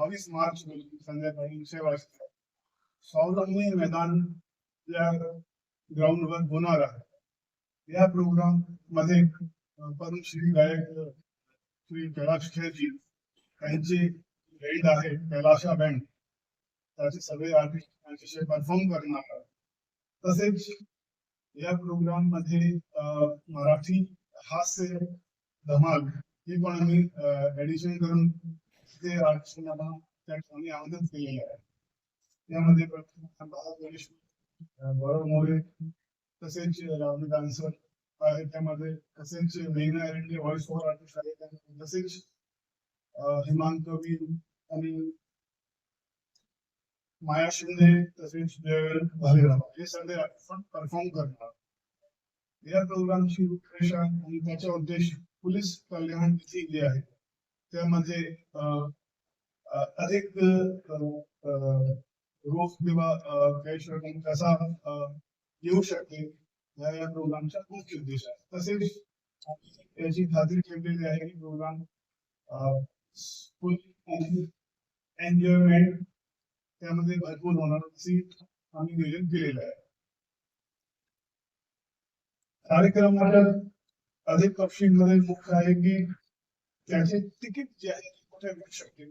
बावीस मार्च रोजी संध्याकाळी छे वाजता सौरंगी मैदान या ग्राउंडवर होणार आहे या प्रोग्राम मध्ये अ, पद्मश्री गायक श्री कैलाश खेरजी यांची गाईड आहे कैलाशा बँड त्याचे सगळे आर्टिस्ट त्यांच्याशी परफॉर्म करणार आहे। तसेच या प्रोग्राम मध्ये मराठी हास्य धमाल ही पण आम्ही एडिशन करून जे आर्टिस्टांना त्या ठिकाणी आमंत्रित केलेले आहे. त्यामध्ये गौरव मोरे तसेच राहुल डान्सर आहे त्यामध्ये तसेच मेघना एरंडे व्हॉइस ओव्हर आर्टिस्ट आहे त्यामध्ये तसेच अ, हेमांत कवी आणि माया शिंदे तसेच जयवेल भालेराव. हे सगळे आपण परफॉर्म करणार. या प्रोग्रामची रूपरेषा आणि त्याचा उद्देश पोलीस कल्याण निधी जे आहे. त्यामध्ये अधिक रोख किंवा रक्कम कसा येऊ शकते हा या प्रोग्रामचा मुख्य उद्देश आहे तसेच आम्ही याची खात्री ठेवलेली आहे की प्रोग्राम एन्जॉयमेंट त्यामध्ये भरपूर होणार, अशी आम्ही नियोजन केलेलं आहे. कार्यक्रमाच्या अधिक तपशीलमध्ये मुख्य आहे की त्याचे तिकीट जे आहे, कुठे मिळू शकते?